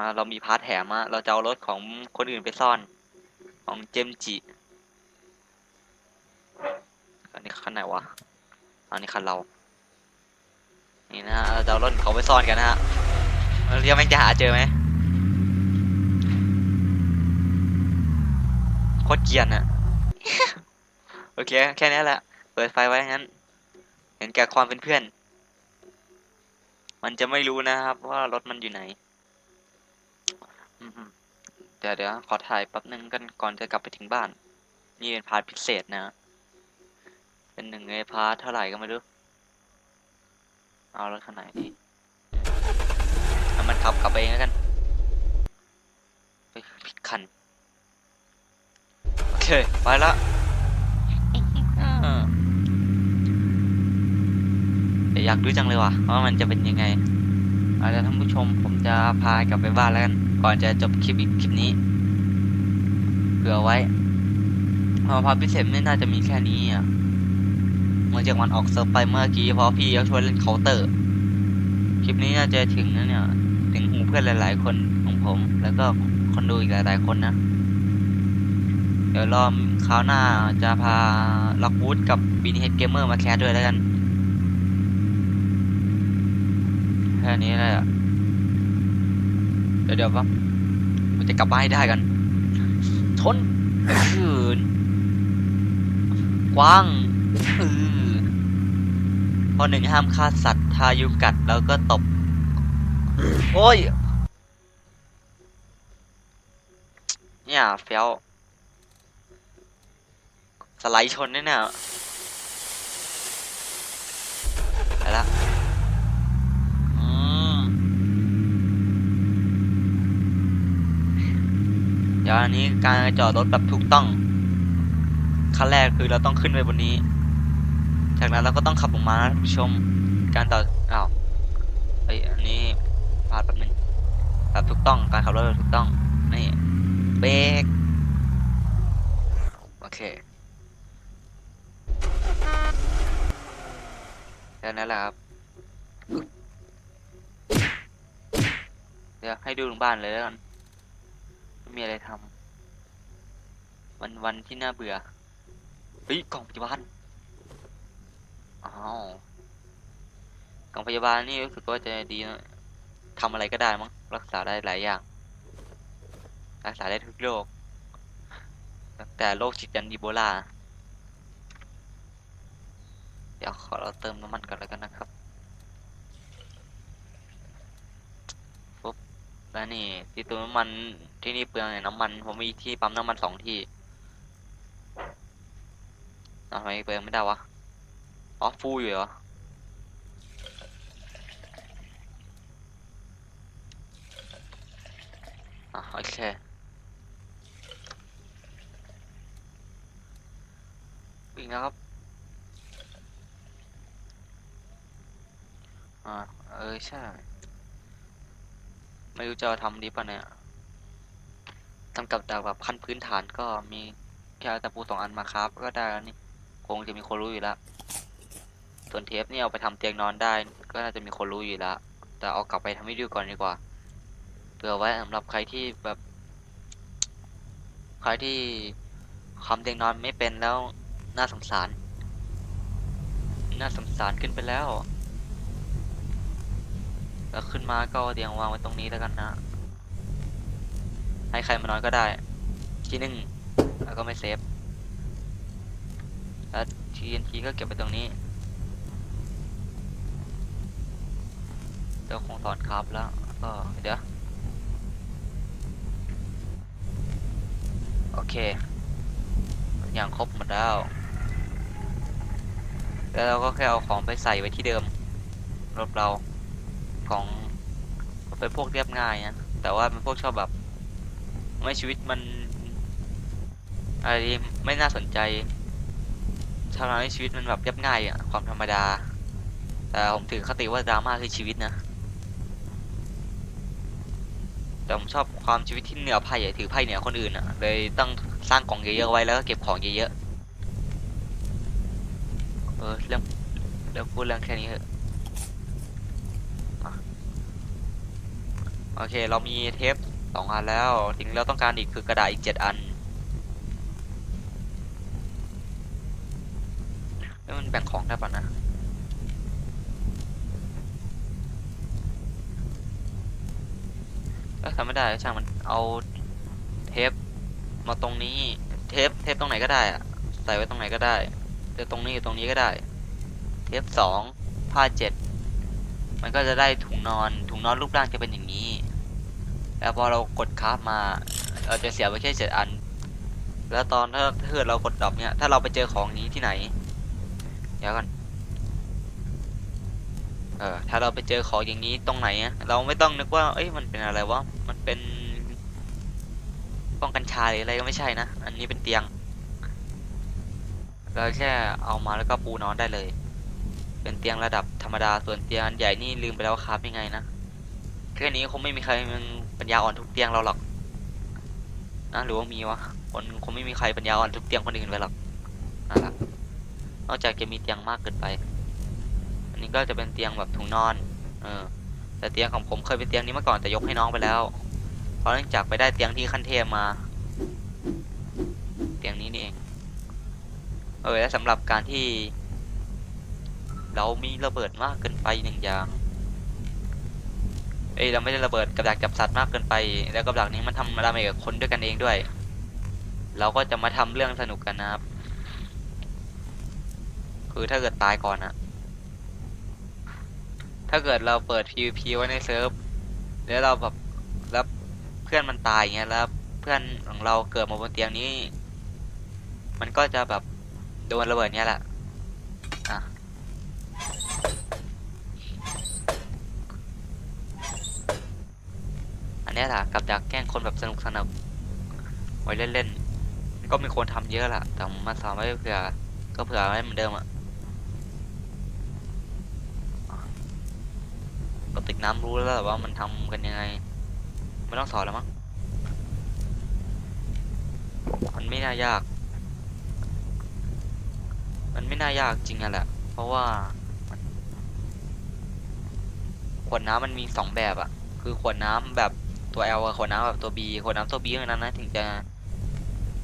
อ่าเรามีพาร์ทแถมอะเราจะเอารถของคนอื่นไปซ่อน ของเจมจิอันนี้คันไหนวะอันนี้คันเรา นี่นะฮะเราจะเอารถเขาไปซ่อนกันนะฮะเรียกแม่งจะหาเจอไหมโคตรเกียนอะโอเคแค่นี้แหละ เปิดไฟไว้งั้น เห็นแก่ความเป็นเพื่อน มันจะไม่รู้นะครับว่ารถมันอยู่ไหน เดี๋ยวเดี๋ยวขอถ่ายแป๊บนึงกันก่อนจะกลับไปถึงบ้าน นี่เป็นพาร์ทพิเศษนะ เป็นหนึ่งในพาร์ทเท่าไหร่ก็ไม่รู้ เอารถคันไหนดีให้มันขับกลับไปเองแล้วกันไปผิดคัน โอเค ไปละเดี๋ยวอยากรู้จังเลยว่ะว่ามันจะเป็นยังไงเอาละท่านผู้ชมผมจะพากลับไปบ้านแล้วกัน ก่อนจะจบคลิปอีกคลิปนี้เผื่อไว้เพอพาร์ทพิเศษไม่น่าจะมีแค่นี้อะเมื่อจากวันออกเซิร์ฟไปเมื่อกี้เพราะพี่เขาชวนเล่นเคาน์เตอร์ คลิปนี้น่าจะถึงนะเนี่ย ถึงหูเพื่อนหลาย ๆ คนของผม แล้วก็คนดูอีกหลาย ๆ คนนะ เดี๋ยวรอคราวหน้าจะพาล็อกวูดกับบีนีเฮดเกมเมอร์มาแคสด้วยแล้วกัน แค่นี้เลยอะ ดี๋ยวเดี๋ยวปะมันจะกลับบ้านให้ได้กัน ชนคืนกว้างเออข้อหนึ่งห้ามฆ่าสัตว์ ทายุงกัดแล้วก็ตบ โอ้ย เนี่ยเฟี้ยว สไลด์ชนเนี่ยเนี่ยไปละอืมเดี๋ยวอันนี้การจอดรถแบบถูกต้องขั้นแรกคือเราต้องขึ้นไปบนนี้ จากนั้นเราก็ต้องขับออกมานะท่านผู้ชม การต่ออ้าวเอ้ยอันนี้พลาดแป๊บนึงแบบถูกต้องการขับรถแบบถูกต้องนี่เบรกโอเคแค่นั้นแหละครับเดี๋ยวให้ดูถึงบ้านเลยแล้วกัน ไม่มีอะไรทำวันวันที่น่าเบื่อเฮ้ยกล่องพยาบาลอ้าวกล่องพยาบาลนี่รู้สึกว่าจะดีนะทำอะไรก็ได้มั้งรักษาได้หลายอย่าง รักษาได้ทุกโรคตั้งแต่โรคฉีดยันอีโบลาเดี๋ยวขอเราเติมน้ำมันก่อนแล้วกันนะครับ แล้วนี่ที่ตัวน้ำมันที่นี่เปลืองเนี่ยน้ำมัน ผมมีที่ปั๊มน้ำมันสองที่ทำไมเปลืองไม่ได้วะอ๋อฟูอยู่เหรออะโอเควิ่งนะครับอ่าเออใช่ ไม่รู้จะเอาทำดีป่ะเนี่ยทำกับดักแบบขั้นพื้นฐานก็มีแค่ตะปูสองอันมาครับก็ได้แล้วนี่คงจะมีคนรู้อยู่แล้วส่วนเทปนี่เอาไปทำเตียงนอนได้ ก็น่าจะมีคนรู้อยู่แล้วแต่เอากลับไปทำให้ดูก่อนดีกว่าเผื่อไว้สำหรับใครที่แบบ ใครที่ทำเตียงนอนไม่เป็นแล้วน่าสงสาร น่าสงสารขึ้นไปแล้ว แล้วขึ้นมาก็เตียงวางไว้ตรงนี้แล้วกันนะ ให้ใครมานอนก็ได้ ที่หนึ่งแล้วก็ไม่เซฟ แล้ว TNT ก็เก็บไว้ตรงนี้เดี๋ยวคงถอนครับแล้วก็เดี๋ยวโอเค อย่างครบหมดแล้ว แล้วเราก็แค่เอาของไปใส่ไว้ที่เดิมรถเรา ของเป็นพวกเรียบง่ายนะแต่ว่าเป็นพวกชอบแบบไม่ชีวิตมันอะไรไม่น่าสนใจชาวนาให้ชีวิตมันแบบเรียบง่ายอะความธรรมดา แต่ผมถือคติว่าดราม่าคือชีวิตนะแต่ผมชอบความชีวิตที่เหนือไพ่ถือไพ่เหนือคนอื่นอะเลยต้องสร้างกล่องเยอะๆไว้แล้วก็เก็บของเยอะๆเออเรื่องเรื่องพูดเรื่องแค่นี้เถอะอะ โอเค เรามีเทปสองอันแล้วสิ่งที่เราต้องการอีกคือกระดาษอีกเจ็ดอันเอ้ยมันแบ่งของได้ปะนะก็ทำไม่ได้ช่างมันเอาเทปมาตรงนี้ เทปเทปตรงไหนก็ได้อะใส่ไว้ตรงไหนก็ได้แต่ตรงนี้ตรงนี้ก็ได้ เทปสองผ้าเจ็ดมันก็จะได้ถุงนอนถุงนอนรูปร่างจะเป็นอย่างนี้ แล้วพอเรากดคราฟมาเราจะเสียไปแค่เจ็ดอัน แล้วตอนถ้าถ้าเกิดเรากดดรอปเนี่ยถ้าเราไปเจอของนี้ที่ไหน เดี๋ยวก่อนเออถ้าเราไปเจอของอย่างนี้ตรงไหนเราไม่ต้องนึกว่า เอ้ยมันเป็นอะไรวะมันเป็นป้องกันชาหรืออะไรก็ไม่ใช่นะ อันนี้เป็นเตียง เราแค่เอามาแล้วก็ปูนอนได้เลย เป็นเตียงระดับธรรมดาส่วนเตียงอันใหญ่นี่ลืมไปแล้วว่าครับยังไงนะ แค่นี้คงไม่มีใครมันปัญญาอ่อนทุกเตียงเราหรอกนะหรือว่ามีวะคนคงไม่มีใครปัญญาอ่อนทุกเตียงคนอื่นไปหรอกนั่นแหละนอกจากจะมีเตียงมากเกินไป อันนี้ก็จะเป็นเตียงแบบถุงนอน เออ แต่เตียงของผมเคยเป็นเตียงนี้มาก่อนแต่ยกให้น้องไปแล้ว เพราะเนื่องจากไปได้เตียงที่ขั้นเทพมา เตียงนี้นี่เอง เออและสำหรับการที่ เรามีระเบิดมากเกินไปหนึ่งอย่าง เอ้ยเราไม่ได้ระเบิดกับดักจับสัตว์มากเกินไป แล้วกับดักนี้มันทำดาเมจกับคนด้วยกันเองด้วย เราก็จะมาทำเรื่องสนุกกันนะครับ คือถ้าเกิดตายก่อนอะถ้าเกิดเราเปิด PVP ไว้ในเซิร์ฟแล้วเราแบบแล้วเพื่อนมันตายอย่างเงี้ยแล้วเพื่อนของเราเกิดมาบนเตียงนี้ มันก็จะแบบโดนระเบิดเนี้ยแหละ อะ อั นี้แหละกับดักแกล้งคนแบบสนุกสนุกไว้เล่นๆ ก็มีคนทำเยอะแหละแต่มาสอนไว้เผื่อ ก็เผื่อไว้เหมือนเดิมอะกระติกน้ำรู้แล้วแหละว่ามันทำกันยังไง ไม่ต้องสอนแล้วมั้ง มันไม่น่ายาก มันไม่น่ายากจริงอะแหละ เพราะว่าขวดน้ำมันมีสองแบบอะคือขวดน้ำแบบ ตัว L กับขวดน้ำแบบตัว B ขวดน้ำตัว B เท่านั้นนะถึงจะ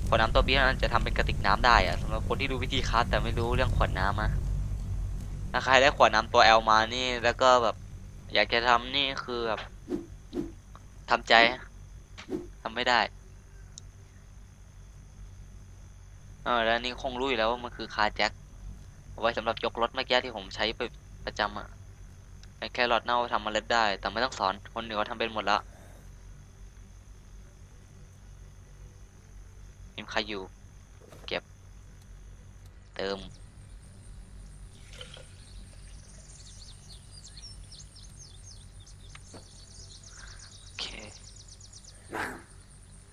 ขวดน้ำตัว B เท่านั้นจะทำเป็นกระติกน้ำได้อะสำหรับคนที่รู้วิธีคัสแต่ไม่รู้เรื่องขวดน้ำอะถ้าใครได้ขวดน้ำตัว L มานี่แล้วก็แบบอยากจะทำนี่คือแบบทำใจทำไม่ได้เออแล้วนี่คงรู้อยู่แล้วว่ามันคือคาร์แจ็คเอาไว้สำหรับยกรถเมื่อกี้ที่ผมใช้ไปประจำอะแครอทเน่าทำเล็ดได้ แต่ไม่ต้องสอนคนเหนือเขาทำเป็นหมดละ มีใครอยู่ เก็บ เติม โอเค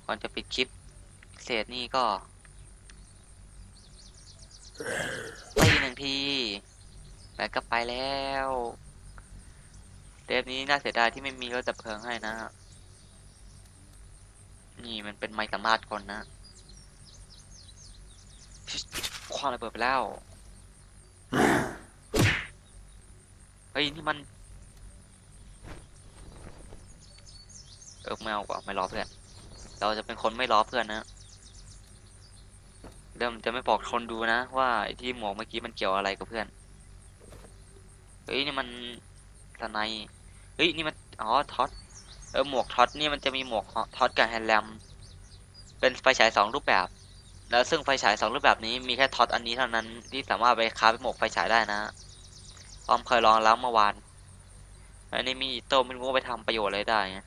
ก่อนจะปิดคลิป เศษนี่ก็ตีหนึ่งทีแล้วก็ไปแล้วเทปนี้น่าเสียดายที่ไม่มีรถจับเพลิงให้นะ นี่มันเป็นไม้สามารถคนนะ คว้างระเบิดไปแล้ว เฮ้ยนี่มัน เออไม่เอากว่าไม่รอเพื่อน เราจะเป็นคนไม่รอเพื่อนนะ เริ่มจะไม่บอกคนดูนะ ว่าไอ้ที่หมวกเมื่อกี้มันเกี่ยวอะไรกับเพื่อน เฮ้ยนี่มันสไนป์เฮ้ยนี่มัน อ๋อท็อต เออหมวกท็อตนี่มันจะมีหมวกท็อตกับแฮนด์แลม เป็นไฟฉายสองรูปแบบ แล้วซึ่งไฟฉายสองรูปแบบนี้มีแค่ท็อตอันนี้เท่านั้นที่สามารถไปคราฟเป็นหมวกไฟฉายได้นะออมเคยลองแล้วเมื่อวานอันนี้มีโต้ไม่รู้ไปทำประโยชน์อะไรได้ไง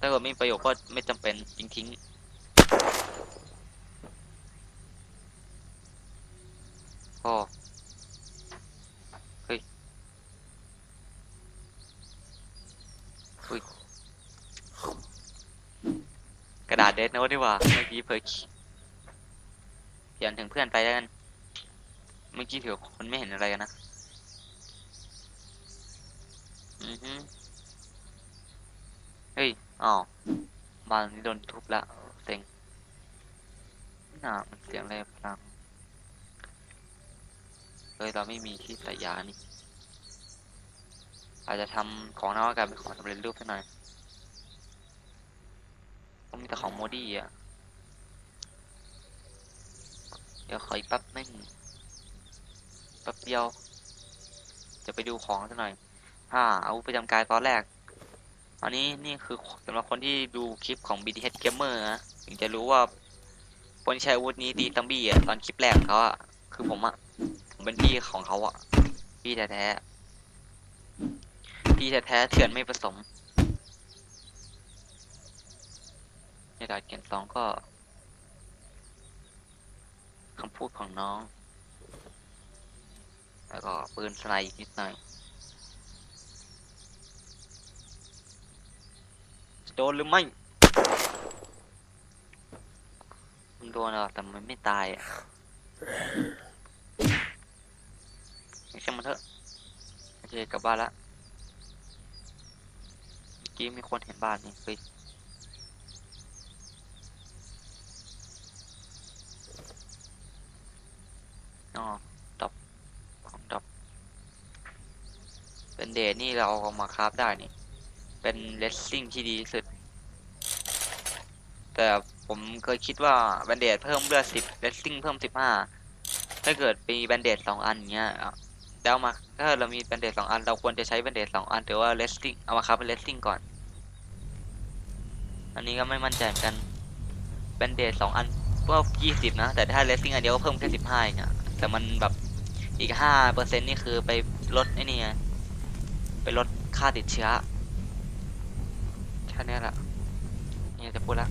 ถ้าเกิดไม่มีประโยชน์ก็ไม่จำเป็นทิ้งทิ้งๆก็เฮ้ยอุ้ยกระดาษเดสโน้ตดีกว่าเมื่อกี้เผยเขียนถึงเพื่อนไปแล้วกัน เมื่อกี้ถือคนไม่เห็นอะไรกันนะ อือฮึเฮ้ยอ๋อบ้านนี้โดนทุบละเซ็งน่ามันเสียงอะไรพลังเฮ้ยเราไม่มีที่ใส่ยานี่ อาจจะทำของนวัตกรรมเป็นของสำเร็จรูปให้หน่อยก็มีแต่ของโมดี้อะ เดี๋ยวขออีกแป๊บนึงแป๊บเดียว จะไปดูของซะหน่อย อ่าอาวุธปจำกายตอนแรก อันนี้นี่คือสำหรับคนที่ดูคลิปของ BTH Gamer นะถึงจะรู้ว่าคนใช้อาวุธนี้ตีตัมบี้อะตอนคลิปแรกเขาอะ คือผมอะ ผมเป็นพี่ของเขาอะ พี่แท้ๆ พี่แท้ๆเถื่อนไม่ผสมในดาดเกียนสองก็ คำพูดของน้อง แล้วก็ปืนสไนด์อีกนิดหน่อยโดนหรือไม่มันโดนอะแต่มันไม่ตายอะไม่ใช่างมันเถอะโอเคกลับบ้านละเมื่อกี้มีคนเห็นบ้านนี่เฮ้ย อ๋อดอปของดอปเป็นเดทนี่เราเอามาคราฟได้นี่ เป็นเลสซิ่งที่ดีสุด แต่ผมเคยคิดว่าแบนเดดเพิ่มเลือดสิบเลสซิ่งเพิ่มสิบห้าถ้าเกิดมีแบนเดดสองอันเงี้ยอะแล้วมาถ้าเรามีแบนเดดสองอัน เราควรจะใช้แบนเดดสองอันหรือว่าเลสซิ่งเอามาครับเป็นเลสซิ่งก่อน อันนี้ก็ไม่มั่นใจเหมือนกันแบนเดดสองอันเพิ่มยี่สิบนะ แต่ถ้าเลสซิ่งอันเดียวก็เพิ่มแค่สิบห้าเองอะ แต่มันแบบอีกห้าเปอร์เซ็นต์นี่คือไปลดไอ้นี่ไงไปลดค่าติดเชื้อ แค่นี้แหละนี่จะพูดละ